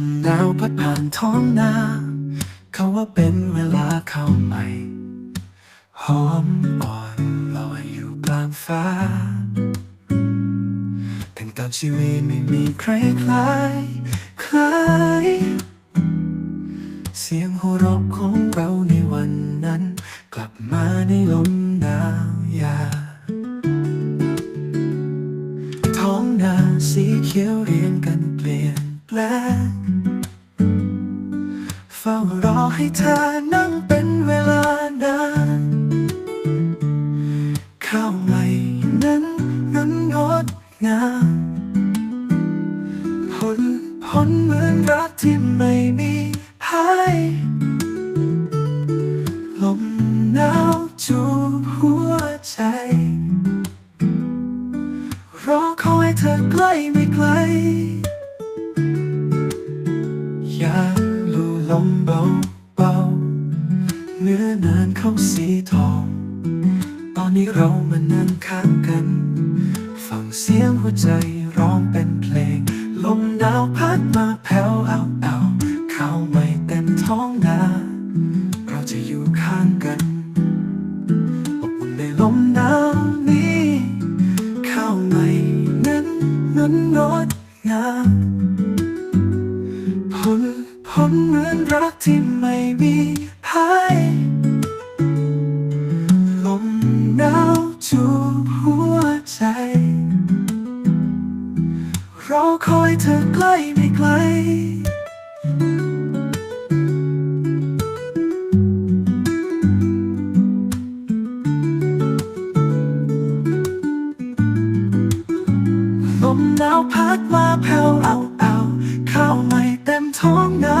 มหนาวพัดผ่านท้องนา เขาว่าเป็นเวลาเข้าใหม่ หอมอ่อนลอยอยู่กลางฟ้าถึงกับชีวิตไม่มีใครคล้ายคล้ายเสียงหัวเราะของเราในวันนั้น กลับมาในลมหนาวยาท้องนาสีเขียวเรียงกันเปลี่ยนแปลง ฝ้ารอให้เธอนั่งเป็นเวลานานข้าวใหม่นั้นนั้นงดงามผลผลเหมือนรักที่ไม่มีพายลมหนาวจูบหัวใจ รอคอยเธอใกล้ไม่ไกล เขาสีทอง ตอนนี้เรามานั่งข้างกัน ฟังเสียงหัวใจร้องเป็นเพลง ลมหนาวพัดมาแผ่วเอาเอาข้าไม่เต็มท้องนาเราจะอยู่ข้างกันอบอุ่นในลมหนาวนี้ข้าวใหม่นั้นนั้นงดงามผลผลเหมือนรักที่ไม่มีพาย หนาวจูบหัวใจรอคอยเธอใกล้ไม่ไกล ลมหนาวพัดมาแผ่วเอาเอาข้าวใหม่เต็มท้องนา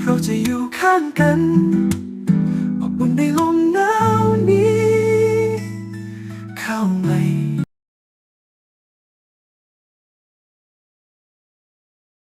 เราจะอยู่ข้างกัน